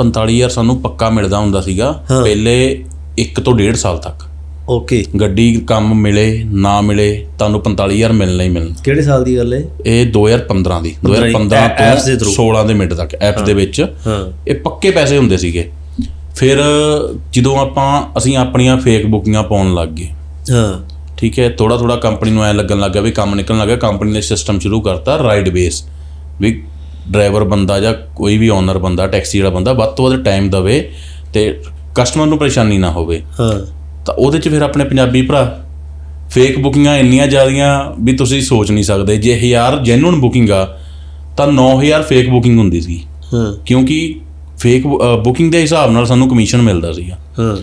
45000 ਸਾਨੂੰ ਪੱਕਾ ਮਿਲਦਾ ਹੁੰਦਾ ਸੀਗਾ ਹਾਂ। ਪਹਿਲੇ 1 ਤੋਂ 1.5 ਸਾਲ ਤੱਕ। ਓਕੇ। ਗੱਡੀ ਕੰਮ ਮਿਲੇ ਨਾ ਮਿਲੇ ਤੁਹਾਨੂੰ 45000 ਮਿਲਣਾ ਹੀ ਮਿਲਣਾ। ਕਿਹੜੇ ਸਾਲ ਦੀ ਗੱਲ ਹੈ ਇਹ 2015 ਦੀ। 2015 apps ਦੇ ਤੋਂ through। 16 ਦੇ ਮਿੰਟ ਤੱਕ ਐਪਸ ਦੇ ਵਿੱਚ। ਹਾਂ। ਇਹ ਪੱਕੇ ਪੈਸੇ ਹੁੰਦੇ ਸੀਗੇ। ਫਿਰ ਜਦੋਂ ਆਪਾਂ ਅਸੀਂ ਆਪਣੀਆਂ ਫੇਕ ਬੁਕਿੰਗਾਂ ਪਾਉਣ ਲੱਗ ਗਏ। ਹਾਂ। ਠੀਕ ਹੈ ਥੋੜਾ ਥੋੜਾ ਕੰਪਨੀ ਨੂੰ ਐ ਲੱਗਣ ਲੱਗਾ ਵੀ ਕੰਮ ਨਿਕਲਣ ਲੱਗਾ ਕੰਪਨੀ ਨੇ ਸਿਸਟਮ ਸ਼ੁਰੂ ਕਰਤਾ ਰਾਈਡ ਬੇਸ ਵੀ ਡਰਾਈਵਰ ਬੰਦਾ ਜਾਂ ਕੋਈ ਵੀ ਓਨਰ ਬੰਦਾ ਟੈਕਸੀ ਵਾਲਾ ਬੰਦਾ ਵੱਧ ਤੋਂ ਵੱਧ ਟਾਈਮ ਦਵੇ ਤੇ ਕਸਟਮਰ ਨੂੰ ਪਰੇਸ਼ਾਨੀ ਨਾ ਹੋਵੇ। ਹਾਂ। ਤਾਂ ਉਹਦੇ 'ਚ ਫਿਰ ਆਪਣੇ ਪੰਜਾਬੀ ਭਰਾ ਫੇਕ ਬੁਕਿੰਗਾਂ ਇੰਨੀਆਂ ਜ਼ਿਆਦੀਆਂ ਵੀ ਤੁਸੀਂ ਸੋਚ ਨਹੀਂ ਸਕਦੇ। ਜੇ 1000 ਜੈਨੂਨ ਬੁਕਿੰਗ ਆ ਤਾਂ 9000 ਫੇਕ ਬੁਕਿੰਗ ਹੁੰਦੀ ਸੀ ਹਾਂ। ਕਿਉਂਕਿ ਫੇਕ ਬੁਕਿੰਗ ਦੇ ਹਿਸਾਬ ਨਾਲ ਸਾਨੂੰ ਕਮਿਸ਼ਨ ਮਿਲਦਾ ਸੀਗਾ। ਹਾਂ।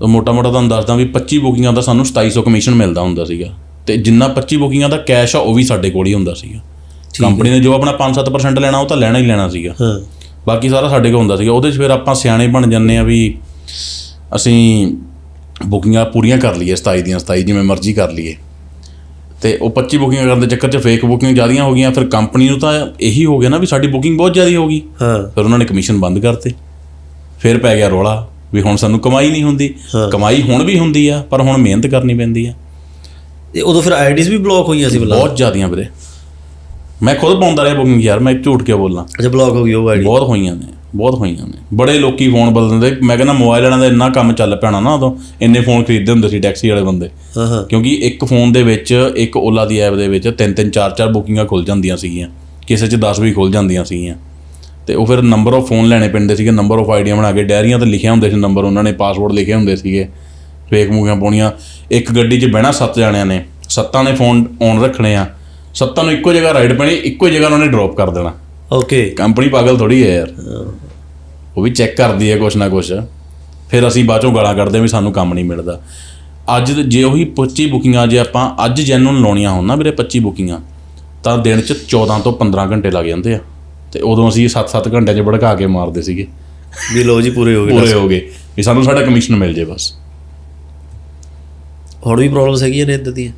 ਤਾਂ ਮੋਟਾ ਮੋਟਾ ਤੁਹਾਨੂੰ ਦੱਸਦਾ ਵੀ 25 ਬੁਕਿੰਗਾਂ ਦਾ ਸਾਨੂੰ 2700 ਕਮਿਸ਼ਨ ਮਿਲਦਾ ਹੁੰਦਾ ਸੀਗਾ। ਤੇ ਜਿੰਨਾ 25 ਬੁਕਿੰਗਾਂ ਦਾ ਕੈਸ਼ ਆ ਉਹ ਵੀ ਸਾਡੇ ਕੋਲ ਹੀ ਹੁੰਦਾ ਸੀਗਾ। ਕੰਪਨੀ ਨੇ ਜੋ ਆਪਣਾ 5-7% ਲੈਣਾ ਉਹ ਤਾਂ ਲੈਣਾ ਹੀ ਲੈਣਾ ਸੀਗਾ। ਹਾਂ। ਬਾਕੀ ਸਾਰਾ ਸਾਡੇ ਕੋਲ ਹੁੰਦਾ ਸੀਗਾ। ਉਹਦੇ 'ਚ ਫਿਰ ਆਪਾਂ ਸਿਆਣੇ ਬਣ ਜੰਨੇ ਆ ਵੀ ਅਸੀਂ ਬੁਕਿੰਗਾਂ ਪੂਰੀਆਂ ਕਰ ਲਈਏ 27 ਦੀਆਂ 27 ਜਿਵੇਂ ਮਰਜ਼ੀ ਕਰ ਲਈਏ। ਤੇ ਉਹ 25 ਬੁਕਿੰਗਾਂ ਕਰਨ ਦੇ ਚੱਕਰ 'ਚ ਫੇਕ ਬੁਕਿੰਗ ਜ਼ਿਆਦੀਆਂ ਹੋ ਗਈਆਂ। ਫਿਰ ਕੰਪਨੀ ਨੂੰ ਤਾਂ ਇਹੀ ਹੋ ਗਿਆ ਨਾ ਵੀ ਸਾਡੀ ਬੁਕਿੰਗ ਬਹੁਤ ਜ਼ਿਆਦਾ ਹੋ ਗਈ। ਹਾਂ। ਫਿਰ ਉਹਨਾਂ ਨੇ ਕਮਿਸ਼ਨ ਬੰਦ ਕਰਤੇ। ਫਿਰ ਪੈ ਗਿਆ ਰੋਲਾ ਵੀ ਹੁਣ ਸਾਨੂੰ ਕਮਾਈ ਨਹੀਂ ਹੁੰਦੀ। ਕਮਾਈ ਹੁਣ ਵੀ ਹੁੰਦੀ ਆ ਪਰ ਹੁਣ ਮਿਹਨਤ ਕਰਨੀ ਪੈਂਦੀ ਆ। ਤੇ ਉਦੋਂ ਫਿਰ ਆਈਡੀਜ਼ ਵੀ ਬਲੌਕ ਹੋਈਆਂ ਸੀ ਬਲਾ ਬਹੁਤ ਜ਼ਿਆਦੀਆਂ ਵੀਰੇ। ਮੈਂ ਖੁਦ ਪਾਉਂਦਾ ਰਿਹਾ ਬੁਕਿੰਗ ਯਾਰ ਮੈਂ ਝੂਠ ਕਿਉਂ ਬੋਲਾਂ? ਅੱਛਾ ਬਲੌਕ ਹੋ ਗਈ ਉਹ ਆਈਡੀ ਬਹੁਤ ਹੋਈਆਂ ਨੇ ਬਹੁਤ ਹੋਈਆਂ ਨੇ। ਬੜੇ ਲੋਕੀ ਫੋਨ ਬਦਲਦੇ ਮੈਂ ਕਹਿੰਦਾ ਮੋਬਾਈਲ ਵਾਲਿਆਂ ਦਾ ਇੰਨਾ ਕੰਮ ਚੱਲ ਪੈਣਾ ਨਾ ਉਦੋਂ ਇੰਨੇ ਫੋਨ ਖਰੀਦਦੇ ਹੁੰਦੇ ਸੀ ਟੈਕਸੀ ਵਾਲੇ ਬੰਦੇ। ਹਾਂ ਹਾਂ। ਕਿਉਂਕਿ ਇੱਕ ਫੋਨ ਦੇ ਵਿੱਚ ਇੱਕ ਓਲਾ ਦੀ ਐਪ ਦੇ ਵਿੱਚ ਤਿੰਨ ਤਿੰਨ ਚਾਰ ਚਾਰ ਬੁਕਿੰਗਾਂ ਖੁੱਲ ਜਾਂਦੀਆਂ ਸੀਗੀਆਂ। ਕਿਸੇ 'ਚ 10 ਵੀ ਖੁੱਲ ਜਾਂਦੀਆਂ ਸੀਗੀਆਂ। ਤੇ ਉਹ ਫਿਰ ਨੰਬਰ ਆਫ ਫੋਨ ਲੈਣੇ ਪੈਂਦੇ ਸੀਗੇ ਨੰਬਰ ਆਫ ਆਈਡੀਆਂ ਬਣਾ ਕੇ। ਡਾਇਰੀਆਂ ਤੇ ਲਿਖਿਆ ਹੁੰਦੇ ਸੀ ਨੰਬਰ ਉਹਨਾਂ ਨੇ ਪਾਸਵਰਡ ਲਿਖੇ ਹੁੰਦੇ ਸੀਗੇ। ਫੇਕ ਮੂਗੀਆਂ ਪਾਉਣੀਆਂ ਇੱਕ ਗੱਡੀ 'ਚ ਬਹਿਣਾ ਸੱਤ ਜਾਣਿਆਂ ਨੇ। ਸੱਤਾਂ ਨੇ ਫੋਨ ਔਨ ਰੱਖਣੇ ਆ। ਸੱਤਾਂ ਨੂੰ ਇੱਕੋ ਜਗ੍ਹਾ ਰਾਈਡ ਪੈਣੀ ਇੱਕੋ ਜਗ੍ਹਾ ਉਹਨਾਂ ਨੇ ਡ੍ਰੌਪ ਕਰ ਦੇਣਾ। ਓਕੇ ਕੰਪਨੀ ਪਾਗਲ ਥੋੜੀ ਹੈ ਯਾਰ। ਉਹ ਵੀ ਚੈੱਕ ਕਰਦੀ ਹੈ ਕੁਛ ਨਾ ਕੁਛ। ਫਿਰ ਅਸੀਂ ਬਾਅਦੋਂ ਗਾਲਾਂ ਕੱਢਦੇ ਵੀ ਸਾਨੂੰ ਕੰਮ ਨਹੀਂ ਮਿਲਦਾ। ਅੱਜ ਜੇ ਉਹੀ 25 ਬੁਕਿੰਗਾਂ ਜੇ ਆਪਾਂ ਅੱਜ ਜੈਨੂਨ ਲਾਉਣੀਆਂ ਹੋਣ ਨਾ ਵੀਰੇ 25 ਬੁਕਿੰਗਾਂ ਤਾਂ ਦਿਨ 'ਚ 14 ਤੋਂ 15 ਘੰਟੇ ਲੱਗ ਜਾਂਦੇ ਆ। ਤੇ ਉਦੋਂ ਅਸੀਂ 7-7 ਘੰਟਿਆਂ 'ਚ ਭੜਕਾ ਕੇ ਮਾਰਦੇ ਸੀਗੇ। ਵੀ ਲੋ ਜੀ ਪੂਰੇ ਹੋ ਗਏ ਪੂਰੇ ਹੋ ਗਏ। ਵੀ ਸਾਨੂੰ ਸਾਡਾ ਕਮਿਸ਼ਨ ਮਿਲ ਜੇ ਬਸ। ਹੁਣ ਵੀ ਪ੍ਰੋਬਲਮਸ ਹੈਗੀਆਂ ਨੇ ਇਦਾਂ ਦੀਆਂ।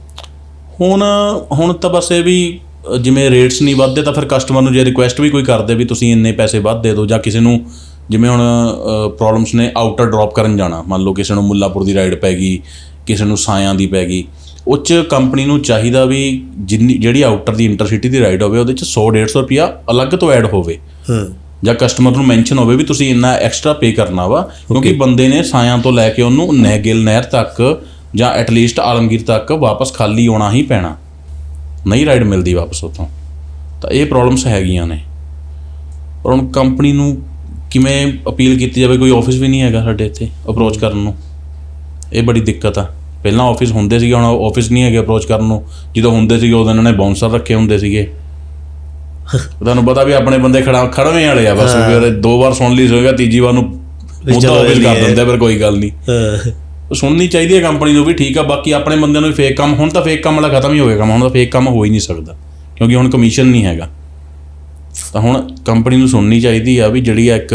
ਹੁਣ ਹੁਣ ਤਾਂ ਬਸ ਇਹ ਵੀ ਜਿਵੇਂ ਰੇਟਸ ਨਹੀਂ ਵੱਧਦੇ ਤਾਂ ਫਿਰ ਕਸਟਮਰ ਨੂੰ ਜੇ ਰਿਕੁਐਸਟ ਵੀ ਕੋਈ ਕਰਦੇ ਵੀ ਤੁਸੀਂ ਇੰਨੇ ਪੈਸੇ ਵੱਧ ਦੇ ਦਿਓ ਜਾਂ ਕਿਸੇ ਨੂੰ ਜਿਵੇਂ ਹੁਣ ਪ੍ਰੋਬਲਮਸ ਨੇ ਆਊਟਰ ਡ੍ਰੌਪ ਕਰਨ ਜਾਣਾ ਮੰਨ ਲਓ ਕਿਸੇ ਨੂੰ ਮੁੱਲਾਪੁਰ ਦੀ ਰਾਈਡ ਪੈ ਗਈ ਕਿਸੇ ਨੂੰ ਸਾਇਆਂ ਦੀ ਪੈ ਗਈ ਉਹ 'ਚ ਕੰਪਨੀ ਨੂੰ ਚਾਹੀਦਾ ਵੀ ਜਿੰਨੀ ਜਿਹੜੀ ਆਊਟਰ ਦੀ ਇੰਟਰਸਿਟੀ ਦੀ ਰਾਈਡ ਹੋਵੇ ਉਹਦੇ 'ਚ 100 150 ਰੁਪਿਆ ਅਲੱਗ ਤੋਂ ਐਡ ਹੋਵੇ। ਹਾਂ। ਜਾਂ ਕਸਟਮਰ ਨੂੰ ਮੈਂਸ਼ਨ ਹੋਵੇ ਵੀ ਤੁਸੀਂ ਇੰਨਾ ਐਕਸਟਰਾ ਪੇ ਕਰਨਾ ਵਾ ਕਿਉਂਕਿ ਬੰਦੇ ਨੇ ਸਾਇਆਂ ਤੋਂ ਲੈ ਕੇ ਉਹਨੂੰ ਨੈਗਿਲ ਨਹਿਰ ਤੱਕ ਜਾਂ ਐਟਲੀਸਟ ਆਲਮਗੀਰ ਤੱਕ ਵਾਪਸ ਖਾਲੀ ਆਉਣਾ ਹੀ ਪੈਣਾ। ਨਹੀਂ ਰਾਈਡ ਮਿਲਦੀ ਵਾਪਸ ਉੱਥੋਂ। ਤਾਂ ਇਹ ਪ੍ਰੋਬਲਮਸ ਹੈਗੀਆਂ ਨੇ। ਪਰ ਹੁਣ ਕੰਪਨੀ ਨੂੰ ਕਿਵੇਂ ਅਪੀਲ ਕੀਤੀ ਜਾਵੇ ਕੋਈ ਆਫਿਸ ਵੀ ਨਹੀਂ ਹੈਗਾ ਸਾਡੇ ਇੱਥੇ ਅਪਰੋਚ ਕਰਨ ਨੂੰ। ਇਹ ਬੜੀ ਦਿੱਕਤ ਆ। ਪਹਿਲਾਂ ਆਫਿਸ ਹੁੰਦੇ ਸੀਗੇ ਹੁਣ ਆਫਿਸ ਨਹੀਂ ਹੈਗੇ ਅਪਰੋਚ ਕਰਨ ਨੂੰ। ਜਦੋਂ ਹੁੰਦੇ ਸੀਗੇ ਉਦੋਂ ਇਹਨਾਂ ਨੇ ਬਾਉਂਸਰ ਰੱਖੇ ਹੁੰਦੇ ਸੀਗੇ। ਤੁਹਾਨੂੰ ਪਤਾ ਵੀ ਆਪਣੇ ਬੰਦੇ ਖੜਾ ਖੜਵੇਂ ਵਾਲੇ ਆ ਬਸ ਫਿਰ ਦੋ ਵਾਰ ਸੁਣ ਲਈ ਹੋਏਗਾ ਤੀਜੀ ਵਾਰ ਨੂੰ ਮੁੱਦਾ ਆਫਿਸ ਕਰ ਦਿੰਦੇ ਫਿਰ ਕੋਈ ਗੱਲ ਨਹੀਂ। ਉਹ ਸੁਣਨੀ ਚਾਹੀਦੀ ਹੈ ਕੰਪਨੀ ਨੂੰ ਵੀ ਠੀਕ ਆ ਬਾਕੀ ਆਪਣੇ ਬੰਦਿਆਂ ਨੂੰ ਫੇਕ ਕੰਮ ਹੁਣ ਤਾਂ ਫੇਕ ਕੰਮ ਵਾਲਾ ਖਤਮ ਹੀ ਹੋ ਗਿਆ ਕੰਮ ਹੁਣ ਤਾਂ ਫੇਕ ਕੰਮ ਹੋ ਹੀ ਨਹੀਂ ਸਕਦਾ ਕਿਉਂਕਿ ਹੁਣ ਕਮਿਸ਼ਨ ਨਹੀਂ ਹੈਗਾ। ਤਾਂ ਹੁਣ ਕੰਪਨੀ ਨੂੰ ਸੁਣਨੀ ਚਾਹੀਦੀ ਆ ਵੀ ਜਿਹੜੀ ਆ ਇੱਕ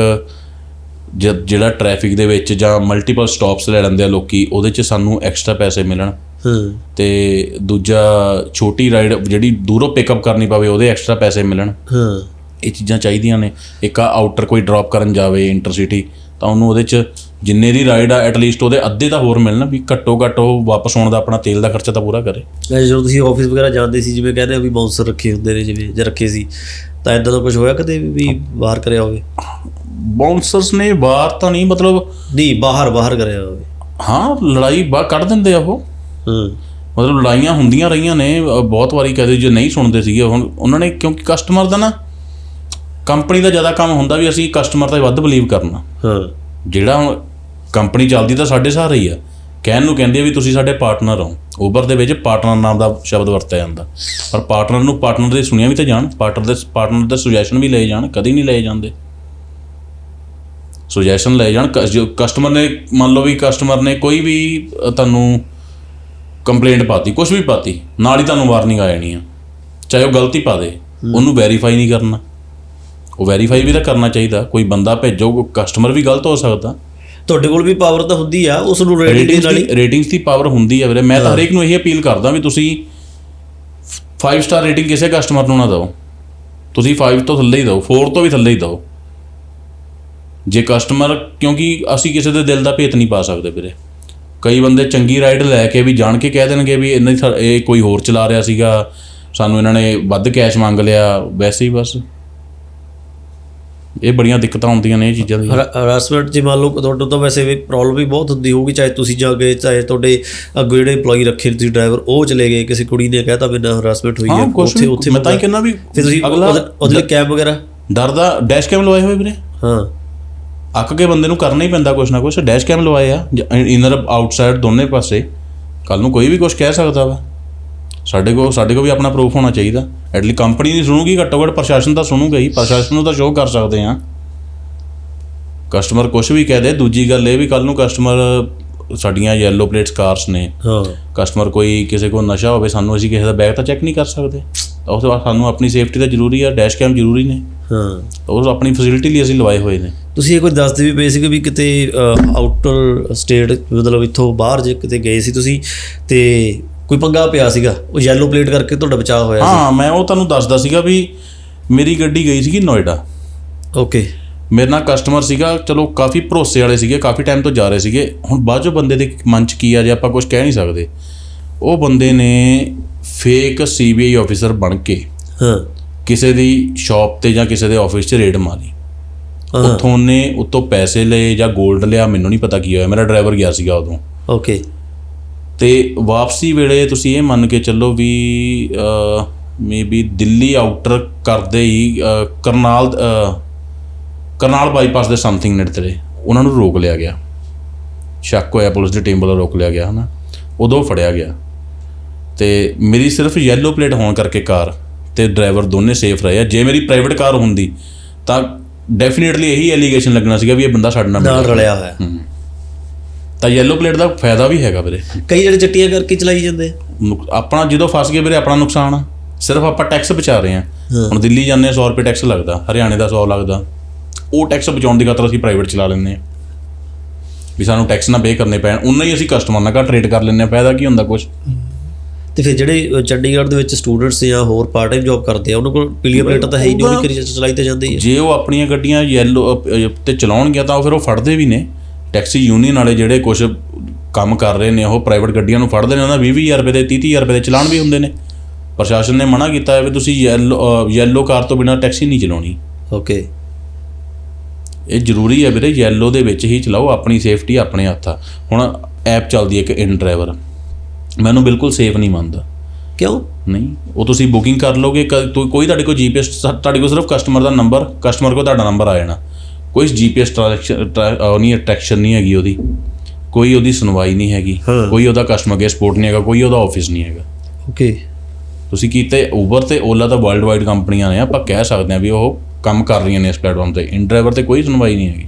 ਜਿਹੜਾ ਟ੍ਰੈਫਿਕ ਦੇ ਵਿੱਚ ਜਾਂ ਮਲਟੀਪਲ ਸਟਾਪਸ ਲੈ ਲੈਂਦੇ ਆ ਲੋਕੀ ਉਹਦੇ 'ਚ ਸਾਨੂੰ ਐਕਸਟਰਾ ਪੈਸੇ ਮਿਲਣ। ਹਾਂ। ਤੇ ਦੂਜਾ ਛੋਟੀ ਰਾਈਡ ਜਿਹੜੀ ਦੂਰੋਂ ਪਿਕਅਪ ਕਰਨੀ ਪਵੇ ਉਹਦੇ ਐਕਸਟਰਾ ਪੈਸੇ ਮਿਲਣ। ਹਾਂ। ਇਹ ਚੀਜ਼ਾਂ ਚਾਹੀਦੀਆਂ ਨੇ। ਇੱਕ ਆਊਟਰ ਕੋਈ ਡ੍ਰੌਪ ਕਰਨ ਜਾਵੇ ਇੰਟਰਸਿਟੀ ਤਾਂ ਉਹਨੂੰ ਉਹਦੇ 'ਚ ਜਿੰਨੇ ਦੀ ਰਾਈਡ ਆ ਐਟਲੀਸਟ ਉਹਦੇ ਅੱਧੇ ਤਾਂ ਹੋਰ ਮਿਲਣ ਵੀ ਘੱਟੋ ਘੱਟ ਉਹ ਵਾਪਸ ਆਉਣ ਦਾ ਆਪਣਾ ਤੇਲ ਦਾ ਖਰਚਾ ਤਾਂ ਪੂਰਾ ਕਰੇ। ਜਦੋਂ ਤੁਸੀਂ ਆਫਿਸ ਵਗੈਰਾ ਜਾਂਦੇ ਸੀ ਜਿਵੇਂ ਕਹਿੰਦੇ ਆ ਵੀ ਬਾਉਂਸਰ ਰੱਖੇ ਹੁੰਦੇ ਨੇ ਜਿਵੇਂ ਜਾਂ ਰੱਖੇ ਸੀ ਤਾਂ ਇਦਾਂ ਦਾ ਕੁਝ ਹੋਇਆ ਕਦੇ ਵੀ ਬਾਹਰ ਕਰਿਆ ਹੋਵੇ? ਬਾਉਂਸਰਸ ਨੇ ਬਾਹਰ ਤਾਂ ਨਹੀਂ ਮਤਲਬ ਨਹੀਂ ਬਾਹਰ ਬਾਹਰ ਕਰਿਆ ਹੋਵੇ। ਹਾਂ ਲੜਾਈ ਬਾਹਰ ਕੱਢ ਦਿੰਦੇ ਆ ਉਹ। ਹਾਂ। ਮਤਲਬ ਲੜਾਈਆਂ ਹੁੰਦੀਆਂ ਰਹੀਆਂ ਨੇ ਬਹੁਤ ਵਾਰੀ ਕਦੇ ਜੇ ਨਹੀਂ ਸੁਣਦੇ ਸੀਗੇ ਹੁਣ ਉਹਨਾਂ ਨੇ ਕਿਉਂਕਿ ਕਸਟਮਰ ਦਾ ਨਾ ਕੰਪਨੀ ਦਾ ਜ਼ਿਆਦਾ ਕੰਮ ਹੁੰਦਾ ਵੀ ਅਸੀਂ ਕਸਟਮਰ ਤੇ ਵੱਧ ਬਲੀਵ ਕਰਨਾ। ਹਾਂ। ਜਿਹੜਾ ਹੁਣ ਕੰਪਨੀ ਚੱਲਦੀ ਤਾਂ ਸਾਡੇ ਸਹਾਰੇ ਹੀ ਆ। ਕਹਿਣ ਨੂੰ ਕਹਿੰਦੇ ਆ ਵੀ ਤੁਸੀਂ ਸਾਡੇ ਪਾਰਟਨਰ ਹੋ। ਉਬਰ ਦੇ ਵਿੱਚ ਪਾਰਟਨਰ ਨਾਮ ਦਾ ਸ਼ਬਦ ਵਰਤਿਆ ਜਾਂਦਾ। ਪਰ ਪਾਰਟਨਰ ਨੂੰ ਪਾਰਟਨਰ ਦੇ ਸੁਣਿਆ ਵੀ ਤਾਂ ਜਾਣ ਪਾਰਟਨਰ ਦੇ ਪਾਰਟਨਰ ਦੇ ਸੁਜੈਸ਼ਨ ਵੀ ਲਏ ਜਾਣ ਕਦੀ ਨਹੀਂ ਲਏ ਜਾਂਦੇ। ਸੁਜੈਸ਼ਨ ਲਏ ਜਾਣ ਕਸਟਮਰ ਨੇ ਮੰਨ ਲਓ ਵੀ ਕਸਟਮਰ ਨੇ ਕੋਈ ਵੀ ਤੁਹਾਨੂੰ ਕੰਪਲੇਂਟ ਪਾਤੀ ਕੁਝ ਵੀ ਪਾਤੀ ਨਾਲ ਹੀ ਤੁਹਾਨੂੰ ਵਾਰਨਿੰਗ ਆ ਜਾਣੀ ਆ। ਚਾਹੇ ਉਹ ਗਲਤੀ ਪਾ ਦੇ ਉਹਨੂੰ ਵੈਰੀਫਾਈ ਨਹੀਂ ਕਰਨਾ। ਉਹ ਵੈਰੀਫਾਈ ਵੀ ਤਾਂ ਕਰਨਾ ਚਾਹੀਦਾ। ਕੋਈ ਬੰਦਾ ਭੇਜੋ ਕਸਟਮਰ ਵੀ ਗਲਤ ਹੋ ਸਕਦਾ। ਤੁਹਾਡੇ ਕੋਲ ਵੀ ਪਾਵਰ ਤਾਂ ਹੁੰਦੀ ਆ ਉਸ ਨੂੰ ਰੇਟਿੰਗ ਰੇਟਿੰਗਸ ਨਾਲ ਹੀ ਦੀ ਰੇਟਿੰਗਸ ਦੀ ਪਾਵਰ ਹੁੰਦੀ ਹੈ ਵੀਰੇ। ਮੈਂ ਤਾਂ ਹਰੇਕ ਨੂੰ ਇਹ ਅਪੀਲ ਕਰਦਾ ਵੀ ਤੁਸੀਂ 5 ਸਟਾਰ ਰੇਟਿੰਗ ਕਿਸੇ ਕਸਟਮਰ ਨੂੰ ਨਾ ਦਿਓ। ਤੁਸੀਂ 5 ਤੋਂ ਥੱਲੇ ਹੀ ਦਿਓ 4 ਤੋਂ ਵੀ ਥੱਲੇ ਹੀ ਦਿਓ। ਜੇ ਕਸਟਮਰ ਕਿਉਂਕਿ ਅਸੀਂ ਕਿਸੇ ਦੇ ਦਿਲ ਦਾ ਭੇਤ ਨਹੀਂ ਪਾ ਸਕਦੇ ਵੀਰੇ। ਕਈ ਬੰਦੇ ਚੰਗੀ ਰਾਈਡ ਲੈ ਕੇ ਵੀ ਜਾਣ ਕੇ ਕਹਿ ਦੇਣਗੇ ਵੀ ਇਹਨਾਂ ਇਹ ਕੋਈ ਹੋਰ ਚਲਾ ਰਿਹਾ ਸੀਗਾ ਸਾਨੂੰ ਇਹਨਾਂ ਨੇ ਵੱਧ ਕੈਸ਼ ਮੰਗ ਲਿਆ ਵੈਸੇ ਹੀ ਬਸ। ਇਹ ਬੜੀਆਂ ਦਿੱਕਤਾਂ ਹੁੰਦੀਆਂ ਨੇ ਇਹ ਚੀਜ਼ਾਂ ਦੀਆਂ। ਹਰਾਸਮੈਂਟ ਜੇ ਮੰਨ ਲਓ ਤੁਹਾਡੇ ਤੋਂ ਵੈਸੇ ਵੀ ਪ੍ਰੋਬਲਮ ਵੀ ਬਹੁਤ ਹੁੰਦੀ ਹੋਊਗੀ ਚਾਹੇ ਤੁਸੀਂ ਜਾ ਗਏ ਚਾਹੇ ਤੁਹਾਡੇ ਅੱਗੇ ਜਿਹੜੇ EMPLOYE ਰੱਖੇ ਤੁਸੀਂ ਡਰਾਈਵਰ ਉਹ ਚਲੇ ਗਏ ਕਿਸੇ ਕੁੜੀ ਨੇ ਕਹਿਤਾ ਵੀ ਨਾ ਹਰਾਸਮੈਂਟ ਹੋਈ ਹੈ ਉੱਥੇ ਉੱਥੇ ਮੈਂ ਤਾਂ ਹੀ ਕਹਿੰਦਾ ਵੀ ਫਿਰ ਤੁਸੀਂ ਉਹਦੇ- ਲਈ ਕੈਬ ਵਗੈਰਾ? ਡਰਦਾ ਡੈਸ਼ ਕੈਮ ਲਵਾਏ ਹੋਏ ਵੀਰੇ। ਹਾਂ। ਅੱਕ ਕੇ ਬੰਦੇ ਨੂੰ ਕਰਨਾ ਹੀ ਪੈਂਦਾ ਕੁਛ ਨਾ ਕੁਛ। ਡੈਸ਼ ਕੈਮ ਲਵਾਏ ਆ ਇਨਰ ਆਊਟਸਾਈਡ ਦੋਨੇ ਪਾਸੇ। ਕੱਲ ਨੂੰ ਕੋਈ ਵੀ ਕੁਛ ਕਹਿ ਸਕਦਾ ਵਾ। ਸਾਡੇ ਕੋਲ ਸਾਡੇ ਕੋਲ ਵੀ ਆਪਣਾ ਪ੍ਰੂਫ ਹੋਣਾ ਚਾਹੀਦਾ। ਐਟਲੀ ਕੰਪਨੀ ਨਹੀਂ ਸੁਣੂਗੀ ਘੱਟੋ ਘੱਟ ਪ੍ਰਸ਼ਾਸਨ ਤਾਂ ਸੁਣੂਗਾ ਹੀ। ਪ੍ਰਸ਼ਾਸਨ ਨੂੰ ਤਾਂ ਸ਼ੋਅ ਕਰ ਸਕਦੇ ਆ ਕਸਟਮਰ ਕੁਛ ਵੀ ਕਹਿ ਦੇ। ਦੂਜੀ ਗੱਲ ਇਹ ਵੀ ਕੱਲ ਨੂੰ ਕਸਟਮਰ ਸਾਡੀਆਂ ਯੈਲੋ ਪਲੇਟਸ ਕਾਰਸ ਨੇ। ਹਾਂ। ਕਸਟਮਰ ਕੋਈ ਕਿਸੇ ਕੋਲ ਨਸ਼ਾ ਹੋਵੇ ਸਾਨੂੰ ਅਸੀਂ ਕਿਸੇ ਦਾ ਬੈਗ ਤਾਂ ਚੈੱਕ ਨਹੀਂ ਕਰ ਸਕਦੇ। ਉਸ ਤੋਂ ਬਾਅਦ ਸਾਨੂੰ ਆਪਣੀ ਸੇਫਟੀ ਤਾਂ ਜ਼ਰੂਰੀ ਆ ਡੈਸ਼ ਕੈਮ ਜ਼ਰੂਰੀ ਨੇ। ਹਾਂ। ਉਹ ਆਪਣੀ ਫੈਸਿਲਿਟੀ ਲਈ ਅਸੀਂ ਲਵਾਏ ਹੋਏ ਨੇ। ਤੁਸੀਂ ਇਹ ਕੋਈ ਦੱਸਦੇ ਵੀ ਪਏ ਸੀਗੇ ਵੀ ਕਿਤੇ ਆਊਟਰ ਸਟੇਟ ਮਤਲਬ ਇੱਥੋਂ ਬਾਹਰ ਜੇ ਕਿਤੇ ਗਏ ਸੀ ਤੁਸੀਂ ਤੇ ਕੋਈ ਪੰਗਾ ਪਿਆ ਸੀਗਾ? ਉਹ ਯੈਲੋ ਪਲੇਟ ਕਰਕੇ ਤੁਹਾਡਾ ਬਚਾਅ ਹੋਇਆ ਹਾਂ ਮੈਂ ਉਹ ਤੁਹਾਨੂੰ ਦੱਸਦਾ ਸੀਗਾ ਵੀ ਮੇਰੀ ਗੱਡੀ ਗਈ ਸੀਗੀ ਨੋਇਡਾ। ਓਕੇ ਮੇਰੇ ਨਾਲ ਕਸਟਮਰ ਸੀਗਾ ਚਲੋ ਕਾਫੀ ਭਰੋਸੇ ਵਾਲੇ ਸੀਗੇ ਕਾਫੀ ਟਾਈਮ ਤੋਂ ਜਾ ਰਹੇ ਸੀਗੇ। ਹੁਣ ਬਾਅਦ ਚੋਂ ਬੰਦੇ ਦੇ ਮਨ 'ਚ ਕੀ ਆ ਜੇ ਆਪਾਂ ਕੁਝ ਕਹਿ ਨਹੀਂ ਸਕਦੇ। ਉਹ ਬੰਦੇ ਨੇ ਫੇਕ ਸੀਬੀਆਈ ਆਫੀਸਰ ਬਣ ਕੇ ਹਾਂ। ਕਿਸੇ ਦੀ ਸ਼ਾਪ ਤੇ ਜਾਂ ਕਿਸੇ ਦੇ ਆਫਿਸ 'ਚ ਰੇਡ ਮਾਰੀ। ਉੱਥੋਂ ਉਹਨੇ ਉੱਤੋਂ ਪੈਸੇ ਲਏ ਜਾਂ 골ਡ ਲਿਆ ਮੈਨੂੰ ਨਹੀਂ ਪਤਾ ਕੀ ਹੋਇਆ। ਮੇਰਾ ਡਰਾਈਵਰ ਗਿਆ ਸੀਗਾ ਉਦੋਂ। ਓਕੇ ਤੇ ਵਾਪਸੀ ਵੇਲੇ ਤੁਸੀਂ ਇਹ ਮੰਨ ਕੇ ਚੱਲੋ ਵੀ ਮੇਬੀ ਦਿੱਲੀ ਆਊਟਰ ਕਰਦੇ ਹੀ ਕਰਨਾਲ ਕਰਨਾਲ ਬਾਈਪਾਸ ਦੇ ਸਮਥਿੰਗ ਨੇੜੇ ਤੇੜੇ ਉਹਨਾਂ ਨੂੰ ਰੋਕ ਲਿਆ ਗਿਆ। ਸ਼ੱਕ ਹੋਇਆ ਪੁਲਿਸ ਦੇ ਟੀਮ ਵੱਲੋਂ ਰੋਕ ਲਿਆ ਗਿਆ ਹਨਾ? ਉਦੋਂ ਫੜਿਆ ਗਿਆ। ਤੇ ਮੇਰੀ ਸਿਰਫ ਯੈਲੋ ਪਲੇਟ ਹੋਣ ਕਰਕੇ ਕਾਰ ਤੇ ਡਰਾਈਵਰ ਦੋਨੇ ਸੇਫ ਰਹੇ ਆ। ਜੇ ਮੇਰੀ ਪ੍ਰਾਈਵੇਟ ਕਾਰ ਹੁੰਦੀ ਤਾਂ ਡੈਫੀਨਿਟਲੀ ਇਹੀ ਐਲੀਗੇਸ਼ਨ ਲੱਗਣਾ ਸੀਗਾ ਵੀ ਇਹ ਬੰਦਾ ਸਾਡੇ ਨਾਲ। ਰਲਿਆ ਹੋਇਆ। ਤਾਂ ਯੈਲੋ ਪਲੇਟ ਦਾ ਫਾਇਦਾ ਵੀ ਹੈਗਾ ਵੀਰੇ। ਕਈ ਜਿਹੜੇ ਚਿੱਟੀਆਂ ਕਰਕੇ ਚਲਾਈ ਜਾਂਦੇ ਆ। ਨੁਕ- ਆਪਣਾ ਜਦੋਂ ਫਸ ਗਏ ਵੀਰੇ ਆਪਣਾ ਨੁਕਸਾਨ ਆ। ਸਿਰਫ ਆਪਾਂ ਟੈਕਸ ਬਚਾ ਰਹੇ ਹਾਂ ਹਾਂ। ਹੁਣ ਦਿੱਲੀ ਜਾਂਦੇ 100 ਰੁਪਏ ਟੈਕਸ ਲੱਗਦਾ ਹਰਿਆਣੇ ਦਾ 100 ਲੱਗਦਾ। ਉਹ ਟੈਕਸ ਬਚਾਉਣ ਦੀ ਖਾਤਰ ਅਸੀਂ ਪ੍ਰਾਈਵੇਟ ਚਲਾ ਲੈਂਦੇ ਹਾਂ ਵੀ ਸਾਨੂੰ ਟੈਕਸ ਨਾ ਪੇ ਕਰਨੇ ਪੈਣ ਉਨਾ ਹੀ ਅਸੀਂ ਕਸਟਮਰ ਨਾਲ ਘੱਟ ਰੇਟ ਕਰ ਲੈਂਦੇ ਹਾਂ ਫਾਇਦਾ ਕੀ ਹੁੰਦਾ ਕੁਝ ਤੇ ਫਿਰ ਜਿਹੜੇ ਅ, ਚੰਡੀਗੜ੍ਹ ਦੇ ਵਿੱਚ ਸਟੂਡੈਂਟਸ ਜਾਂ ਹੋਰ ਪਾਰਟ ਟਾਈਮ ਜੌਬ ਕਰਦੇ ਆ ਉਹਨਾਂ ਕੋਲ ਪੀਲੀਆ ਪਲੇਟਾਂ ਤਾਂ ਹੈ ਹੀ ਨਹੀਂ ਉਹਨੀ ਕਰੀ ਚਲਾਈ ਤੇ ਜਾਂਦੀ ਹੈ ਜੇ ਉਹ ਆਪਣੀਆਂ ਗੱਡੀਆਂ ਯੈਲੋ ਤੇ ਚਲਾਉਣਗੀਆਂ ਤਾਂ ਉਹ ਫਿਰ ਉਹ ਫੜਦੇ ਵੀ ਨੇ। ਟੈਕਸੀ ਯੂਨੀਅਨ ਵਾਲੇ ਜਿਹੜੇ ਕੁਝ ਕੰਮ ਕਰ ਰਹੇ ਨੇ ਉਹ ਪ੍ਰਾਈਵੇਟ ਗੱਡੀਆਂ ਨੂੰ ਫੜਦੇ ਨੇ ਉਹਨਾਂ 20-20000 ਰੁਪਏ ਦੇ 30-30000 ਰੁਪਏ ਦੇ ਚਲਾਨ ਵੀ ਹੁੰਦੇ ਨੇ। ਪ੍ਰਸ਼ਾਸਨ ਨੇ ਮਨਾ ਕੀਤਾ ਹੈ ਵੀ ਤੁਸੀਂ ਯੈਲੋ ਯੈਲੋ ਕਾਰ ਤੋਂ ਬਿਨਾਂ ਟੈਕਸੀ ਨਹੀਂ ਚਲਾਉਣੀ। ਓਕੇ ਇਹ ਜ਼ਰੂਰੀ ਹੈ ਵੀਰੇ ਯੈਲੋ ਦੇ ਵਿੱਚ ਹੀ ਚਲਾਓ ਆਪਣੀ ਸੇਫਟੀ ਆਪਣੇ ਹੱਥ। ਆ ਹੁਣ ਐਪ ਚੱਲਦੀ ਹੈ ਇੱਕ ਇਨ ਡਰਾਈਵਰ ਮੈਨੂੰ ਬਿਲਕੁਲ ਸੇਫ ਨਹੀਂ ਮੰਨਦਾ। ਕਿਉਂ? ਨਹੀਂ ਉਹ ਤੁਸੀਂ ਬੁਕਿੰਗ ਕਰ ਲੋਗੇ ਕੋਈ ਤੁਹਾਡੇ ਕੋਲ ਜੀਪੀਐਸ ਤੁਹਾਡੇ ਕੋਲ ਸਿਰਫ ਕਸਟਮਰ ਦਾ ਨੰਬਰ ਕਸਟਮਰ ਕੋਲ ਤੁਹਾਡਾ ਨੰਬਰ ਆ ਜਾਣਾ। ਕੋਈ ਜੀਪੀਐਸ ਟ੍ਰਾਂਜੈਕਸ਼ਨ ਨਹੀਂ ਅਟਰੈਕਸ਼ਨ ਨਹੀਂ ਹੈਗੀ ਉਹਦੀ। ਕੋਈ ਉਹਦੀ ਸੁਣਵਾਈ ਨਹੀਂ ਹੈਗੀ। ਕੋਈ ਉਹਦਾ ਕਸਟਮਰ ਕੇਅਰ ਸਪੋਰਟ ਨਹੀਂ ਹੈਗਾ ਕੋਈ ਉਹਦਾ ਆਫਿਸ ਨਹੀਂ ਹੈਗਾ। ਓਕੇ ਤੁਸੀਂ ਕੀਤੇ ਉਬਰ ਤੇ ਓਲਾ ਤਾਂ ਵਰਲਡ ਵਾਈਡ ਕੰਪਨੀਆਂ ਨੇ ਆਪਾਂ ਕਹਿ ਸਕਦੇ ਹਾਂ ਵੀ ਉਹ ਕੰਮ ਕਰ ਰਹੀਆਂ ਨੇ ਇਸ ਪਲੇਟਫਾਰਮ ਤੇ। ਇਨ ਡਰਾਈਵਰ ਤੇ ਕੋਈ ਸੁਣਵਾਈ ਨਹੀਂ ਹੈਗੀ।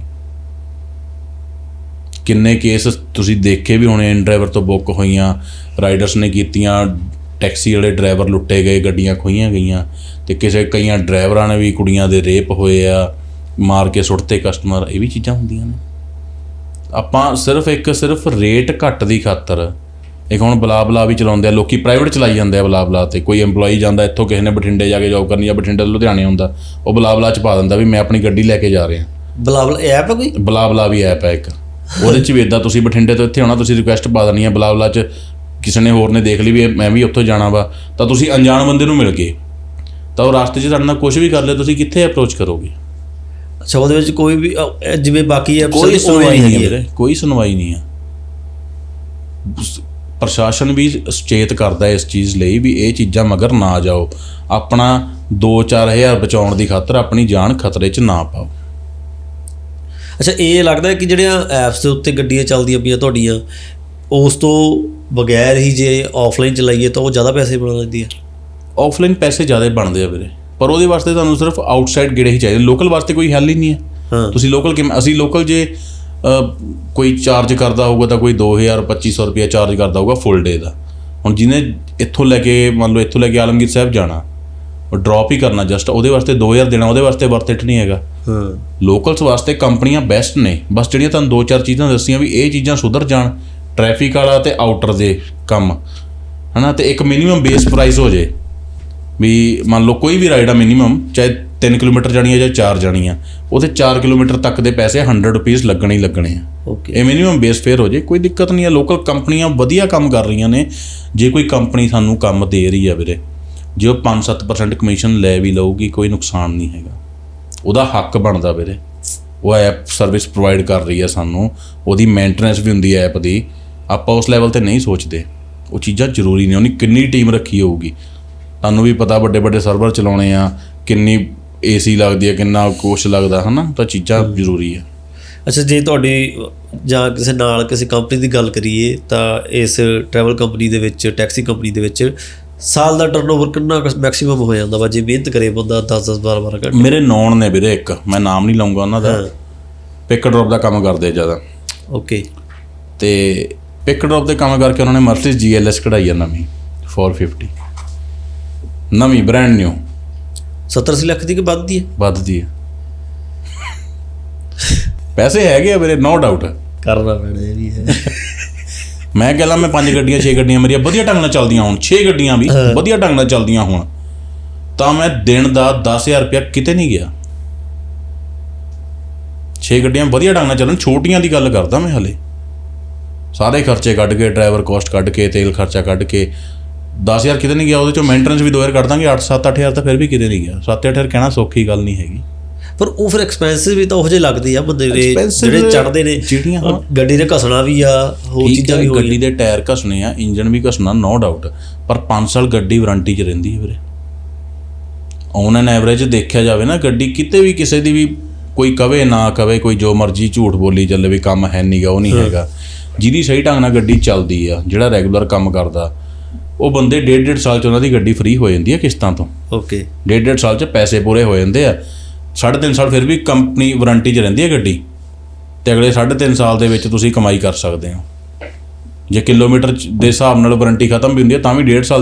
ਕਿੰਨੇ ਕੇਸ ਤੁਸੀਂ ਦੇਖੇ ਵੀ ਹੋਣੇ ਇਨ ਡਰਾਈਵਰ ਤੋਂ ਬੁੱਕ ਹੋਈਆਂ ਰਾਈਡਰਸ ਨੇ ਕੀਤੀਆਂ ਟੈਕਸੀ ਵਾਲੇ ਡਰਾਈਵਰ ਲੁੱਟੇ ਗਏ ਗੱਡੀਆਂ ਖੋਈਆਂ ਗਈਆਂ ਤੇ ਕਿਸੇ ਕਈਆਂ ਡਰਾਈਵਰਾਂ ਨੇ ਵੀ ਕੁੜੀਆਂ ਦੇ ਰੇਪ ਹੋਏ ਆ। ਮਾਰ ਕੇ ਸੁੱਟਤੇ ਕਸਟਮਰ ਇਹ ਵੀ ਚੀਜ਼ਾਂ ਹੁੰਦੀਆਂ ਨੇ। ਆਪਾਂ ਸਿਰਫ ਇੱਕ ਸਿਰਫ ਰੇਟ ਘੱਟ ਦੀ ਖਾਤਰ ਇੱਕ ਹੁਣ ਬਲਾ ਬਲਾ ਵੀ ਚਲਾਉਂਦੇ ਆ ਲੋਕੀ ਪ੍ਰਾਈਵੇਟ ਚਲਾਈ ਜਾਂਦੇ ਆ ਬਲਾ ਬਲਾ ਤੇ। ਕੋਈ EMPLOYE ਜਾਂਦਾ ਇੱਥੋਂ ਕਿਸੇ ਨੇ ਬਠਿੰਡੇ ਜਾ ਕੇ ਜੌਬ ਕਰਨੀ ਆ ਬਠਿੰਡੇ ਤੋਂ ਲੁਧਿਆਣੇ ਹੁੰਦਾ ਉਹ ਬਲਾ ਬਲਾ ਚ ਪਾ ਦਿੰਦਾ ਵੀ ਮੈਂ ਆਪਣੀ ਗੱਡੀ ਲੈ ਕੇ ਜਾ ਰਿਹਾ। ਬਲਾਬਲ ਐਪ ਹੈ ਕੋਈ? ਬਲਾ ਬਲਾ ਵੀ ਐਪ ਹੈ ਇੱਕ। ਉਹਦੇ ਚ ਵੀ ਇਦਾਂ ਤੁਸੀਂ ਬਠਿੰਡੇ ਤੋਂ ਇੱਥੇ ਆਉਣਾ ਤੁਸੀਂ ਰਿਕੁਐਸਟ ਪਾ ਦੇਣੀ ਹੈ ਬਲਾ ਬਲਾ ਚ। ਕਿਸੇ ਨੇ ਹੋਰ ਨੇ ਦੇਖ ਲਈ ਵੀ ਮੈਂ ਵੀ ਉੱਥੋਂ ਜਾਣਾ ਵਾ ਤਾਂ ਤੁਸੀਂ ਅਣਜਾਣ ਬੰਦੇ ਨੂੰ ਮਿਲ ਗਏ। ਤਾਂ ਉਹ ਰਸਤੇ 'ਚ ਤੁਹਾਡੇ ਨਾਲ ਕੁਝ ਵੀ ਕਰ ਲਿਆ ਤੁਸੀਂ ਕਿੱਥੇ ਅਪਰੋਚ ਕਰੋਗੇ? ਉਹਦੇ ਵਿੱਚ ਕੋਈ ਵੀ ਅ, ਜਿਵੇਂ ਬਾਕੀ ਐਪਸ ਕੋਈ ਸੁਣਵਾਈ ਨਹੀਂ ਹੈ ਵੀਰੇ ਕੋਈ ਸੁਣਵਾਈ ਨਹੀਂ ਹੈ। ਸ- ਪ੍ਰਸ਼ਾਸਨ ਵੀ ਸੁਚੇਤ ਕਰਦਾ ਹੈ ਇਸ ਚੀਜ਼ ਲਈ ਵੀ ਇਹ ਚੀਜ਼ਾਂ ਮਗਰ ਨਾ ਜਾਓ। ਆਪਣਾ 2-4000 ਬਚਾਉਣ ਦੀ ਖਾਤਰ ਆਪਣੀ ਜਾਨ ਖਤਰੇ 'ਚ ਨਾ ਪਾਓ। ਅੱਛਾ ਇਹ ਲੱਗਦਾ ਹੈ ਕਿ ਜਿਹੜੀਆਂ ਐਪਸ ਦੇ ਉੱਤੇ ਗੱਡੀਆਂ ਚੱਲਦੀਆਂ ਪਈਆਂ ਤੁਹਾਡੀਆਂ ਉਸ ਤੋਂ ਬਗੈਰ ਹੀ ਜੇ ਆਫਲਾਈਨ ਚਲਾਈਏ ਤਾਂ ਉਹ ਜ਼ਿਆਦਾ ਪੈਸੇ ਬਣਾ ਲੈਂਦੀ ਹੈ ਆਫਲਾਈਨ ਪੈਸੇ ਜ਼ਿਆਦਾ ਬਣਦੇ ਆ ਵੀਰੇ। ਪਰ ਉਹਦੇ ਵਾਸਤੇ ਤੁਹਾਨੂੰ ਸਿਰਫ ਆਊਟਸਾਈਡ ਗੇੜੇ ਹੀ ਚਾਹੀਦੇ। ਲੋਕਲ ਵਾਸਤੇ ਕੋਈ ਹੱਲ ਹੀ ਨਹੀਂ ਹੈ। ਤੁਸੀਂ ਲੋਕਲ ਅਸੀਂ ਲੋਕਲ ਜੇ ਕੋਈ ਚਾਰਜ ਕਰਦਾ ਹੋਊਗਾ ਤਾਂ ਕੋਈ 2000 2500 ਰੁਪਏ ਚਾਰਜ ਕਰਦਾ ਹੋਊਗਾ ਫੁੱਲ ਡੇ ਦਾ। ਹੁਣ ਜਿਹਨੇ ਇੱਥੋਂ ਲੈ ਕੇ ਮੰਨ ਲਓ ਇੱਥੋਂ ਲੈ ਕੇ ਆਲਮਗੀਰ ਸਾਹਿਬ ਜਾਣਾ ਉਹ ਡ੍ਰੌਪ ਹੀ ਕਰਨਾ ਜਸਟ ਉਹਦੇ ਵਾਸਤੇ 2000 ਦੇਣਾ ਉਹਦੇ ਵਾਸਤੇ ਵਰਥ ਇਟ ਨਹੀਂ ਹੈਗਾ। ਹਾਂ। ਲੋਕਲਸ ਵਾਸਤੇ ਕੰਪਨੀਆਂ ਬੈਸਟ ਨੇ। ਬਸ ਜਿਹੜੀਆਂ ਤੁਹਾਨੂੰ ਦੋ ਚਾਰ ਚੀਜ਼ਾਂ ਦੱਸੀਆਂ ਵੀ ਇਹ ਚੀਜ਼ਾਂ ਸੁਧਰ ਜਾਣ ਟ੍ਰੈਫਿਕ ਵਾਲਾ ਤੇ ਆਊਟਰ ਦੇ ਕੰਮ। ਹਨਾ ਤੇ ਇੱਕ ਮਿਨੀਮਮ ਬੇਸ ਪ੍ਰਾਈਸ ਹੋ ਜੇ। ਵੀ ਮੰਨ ਲਓ ਕੋਈ ਵੀ ਰਾਈਡ ਆ ਮਿਨੀਮਮ ਚਾਹੇ 3 ਕਿਲੋਮੀਟਰ ਜਾਣੀ ਆ ਜਾਂ 4 ਜਾਣੀ ਆ ਉਹਦੇ 4 ਕਿਲੋਮੀਟਰ ਤੱਕ ਦੇ ਪੈਸੇ 100 ਰੁਪਏ ਲੱਗਣੇ ਹੀ ਲੱਗਣੇ ਆ। ਓਕੇ ਇਹ ਮਿਨੀਮਮ ਬੇਸ ਫੇਅਰ ਹੋ ਜੇ ਕੋਈ ਦਿੱਕਤ ਨਹੀਂ ਹੈ ਲੋਕਲ ਕੰਪਨੀਆਂ ਵਧੀਆ ਕੰਮ ਕਰ ਰਹੀਆਂ ਨੇ ਜੇ ਕੋਈ ਕੰਪਨੀ ਸਾਨੂੰ ਕੰਮ ਦੇ ਰਹੀ ਆ ਵੀਰੇ ਜੇ ਉਹ 5-7% ਕਮਿਸ਼ਨ ਲੈ ਵੀ ਲਊਗੀ ਕੋਈ ਨੁਕਸਾਨ ਨਹੀਂ ਹੈਗਾ। ਉਹਦਾ ਹੱਕ ਬਣਦਾ ਵੀਰੇ। ਉਹ ਐਪ ਸਰਵਿਸ ਪ੍ਰੋਵਾਈਡ ਕਰ ਰਹੀ ਹੈ ਸਾਨੂੰ ਉਹਦੀ ਮੇਨਟੇਨੈਂਸ ਵੀ ਹੁੰਦੀ ਹੈ ਐਪ ਦੀ। ਆਪਾਂ ਉਸ ਲੈਵਲ ਤੇ ਨਹੀਂ ਸੋਚਦੇ। ਉਹ ਚੀਜ਼ਾਂ ਜ਼ਰੂਰੀ ਨੇ ਉਹਨੇ ਕਿੰਨੀ ਟੀਮ ਰੱਖੀ ਹੋਊਗੀ। ਤੁਹਾਨੂੰ ਵੀ ਪਤਾ ਵੱਡੇ ਵੱਡੇ ਸਰਵਰ ਚਲਾਉਣੇ ਆ ਕਿੰਨੀ ਏਸੀ ਲੱਗਦੀ ਹੈ ਕਿੰਨਾ ਕੁਛ ਲੱਗਦਾ ਹਨਾ? ਤਾਂ ਚੀਜ਼ਾਂ ਜ਼ਰੂਰੀ ਆ। ਅੱਛਾ ਜੇ ਤੁਹਾਡੀ ਜਾਂ ਕਿਸੇ ਨਾਲ ਕਿਸੇ ਕੰਪਨੀ ਦੀ ਗੱਲ ਕਰੀਏ ਤਾਂ ਇਸ ਟਰੈਵਲ ਕੰਪਨੀ ਦੇ ਵਿੱਚ ਟੈਕਸੀ ਕੰਪਨੀ ਦੇ ਵਿੱਚ ਸਾਲ ਦਾ ਟਰਨਓਵਰ ਕਿੰਨਾ ਮੈਕਸਿਮਮ ਹੋ ਜਾਂਦਾ ਵਾ? ਜੇ ਮਿਹਨਤ ਕਰੇ ਬੰਦਾ 10 10 12 12 ਘੰਟੇ। ਮੇਰੇ ਨੌਨ ਨੇ ਵੀਰੇ ਇੱਕ ਮੈਂ ਨਾਮ ਨਹੀਂ ਲਵਾਂਗਾ ਉਹਨਾਂ ਦਾ। ਪਿਕ ਡ੍ਰੌਪ ਦਾ ਕੰਮ ਕਰਦੇ ਜ਼ਿਆਦਾ। ਓਕੇ ਤੇ ਪਿਕ ਡ੍ਰੌਪ ਦੇ ਕੰਮ ਕਰਕੇ ਉਹਨਾਂ ਨੇ ਮਰਸੀਡੀਜ਼ ਜੀਐਲਐਸ ਕਢਾਈ ਆ ਨਵੀਂ 450 ਨਵੀਂ ਬ੍ਰਾਂਡ ਨਿਊ 70 ਅੱਸੀ ਲੱਖ ਦੀ ਕਿ ਵੱਧਦੀ ਹੈ? ਵੱਧਦੀ ਹੈ। ਪੈਸੇ ਹੈਗੇ ਆ ਵੀਰੇ ਨੋ ਡਾਊਟ ਕਰਨਾ ਪੈਣਾ ਇਹ ਵੀ ਹੈ। ਮੈਂ ਕਹਿੰਦਾ ਮੈਂ ਪੰਜ ਗੱਡੀਆਂ ਛੇ ਗੱਡੀਆਂ ਮੇਰੀਆਂ ਵਧੀਆ ਢੰਗ ਨਾਲ ਚੱਲਦੀਆਂ ਹੋਣ ਛੇ ਗੱਡੀਆਂ ਵੀ ਵਧੀਆ ਢੰਗ ਨਾਲ ਚੱਲਦੀਆਂ ਹੋਣ ਤਾਂ ਮੈਂ ਦਿਨ ਦਾ 10000 ਰੁਪਇਆ ਕਿਤੇ ਨਹੀਂ ਗਿਆ। ਛੇ ਗੱਡੀਆਂ ਵਧੀਆ ਢੰਗ ਨਾਲ ਚੱਲਣ ਛੋਟੀਆਂ ਦੀ ਗੱਲ ਕਰਦਾ ਮੈਂ ਹਲੇ। ਸਾਰੇ ਖਰਚੇ ਕੱਢ ਕੇ ਡਰਾਈਵਰ ਕੋਸਟ ਕੱਢ ਕੇ ਤੇਲ ਖਰਚਾ ਕੱਢ ਕੇ 10000 ਕਿਤੇ ਨਹੀਂ ਗਿਆ ਉਹਦੇ ਚੋਂ ਮੇਨਟੇਨੈਂਸ ਵੀ 2000 ਕੱਢ ਦਾਂਗੇ 8 7 8000 ਤਾਂ ਫਿਰ ਵੀ ਕਿਤੇ ਨਹੀਂ ਗਿਆ। 7 8000 ਕਹਿਣਾ ਸੌਖੀ ਗੱਲ ਨਹੀਂ ਹੈਗੀ। ਪਰ ਉਹ ਫਿਰ ਐਕਸਪੈਂਸਿਵ ਵੀ ਤਾਂ ਉਹ ਜਿਹੇ ਲੱਗਦੇ ਆ ਬੰਦੇ ਦੇ ਜਿਹੜੇ ਚੜਦੇ ਨੇ। ਜਿਹੜੀਆਂ। ਗੱਡੀ ਦੇ ਘਸਣਾ ਵੀ ਆ ਹੋਰ ਚੀਜ਼ਾਂ ਵੀ ਹੋ ਗੱਡੀ ਦੇ ਟਾਇਰ ਘਸਣੇ ਆ ਇੰਜਨ ਵੀ ਘਸਣਾ ਨੋ ਡਾਊਟ ਪਰ 5 ਸਾਲ ਗੱਡੀ ਵਾਰੰਟੀ 'ਚ ਰਹਿੰਦੀ ਹੈ ਵੀਰੇ। ਔਨ ਐਨ ਐਵਰੇਜ ਦੇਖਿਆ ਜਾਵੇ ਨਾ ਗੱਡੀ ਕਿਤੇ ਵੀ ਕਿਸੇ ਦੀ ਵੀ ਕੋਈ ਕਵੇ ਨਾ ਕਵੇ ਕੋਈ ਜੋ ਮਰਜ਼ੀ ਝੂਠ ਬੋਲੀ ਚੱਲੇ ਵੀ ਕੰਮ ਹੈ ਨਹੀਂਗਾ ਉਹ ਨਹੀਂ ਹੈਗਾ। ਜਿਹਦੀ ਸਹੀ ਢੰਗ ਨਾਲ ਗੱਡੀ ਚੱਲਦੀ ਆ ਜਿਹੜਾ ਰੈਗੂਲਰ ਕੰਮ ਕਰਦਾ ਉਹ ਬੰਦੇ ਡੇਢ ਡੇਢ ਸਾਲ 'ਚ ਉਹਨਾਂ ਦੀ ਗੱਡੀ ਫ੍ਰੀ ਹੋ ਜਾਂਦੀ ਹੈ ਕਿਸ਼ਤਾਂ ਤੋਂ। ਓਕੇ ਡੇਢ ਡੇਢ ਸਾਲ 'ਚ ਪੈਸੇ ਪੂਰੇ ਹੋ ਜਾਂਦੇ ਆ। ਸਾਢੇ ਤਿੰਨ ਸਾਲ ਫਿਰ ਵੀ ਕੰਪਨੀ ਵਾਰੰਟੀ 'ਚ ਰਹਿੰਦੀ ਹੈ ਗੱਡੀ। ਤੇ ਅਗਲੇ ਸਾਢੇ ਤਿੰਨ ਸਾਲ ਦੇ ਵਿੱਚ ਤੁਸੀਂ ਕਮਾਈ ਕਰ ਸਕਦੇ ਹੋ। ਜੇ ਕਿਲੋਮੀਟਰ ਦੇ ਹਿਸਾਬ ਨਾਲ ਵਾਰੰਟੀ ਖਤਮ ਵੀ ਹੁੰਦੀ ਹੈ ਤਾਂ ਵੀ ਡੇਢ ਸਾਲ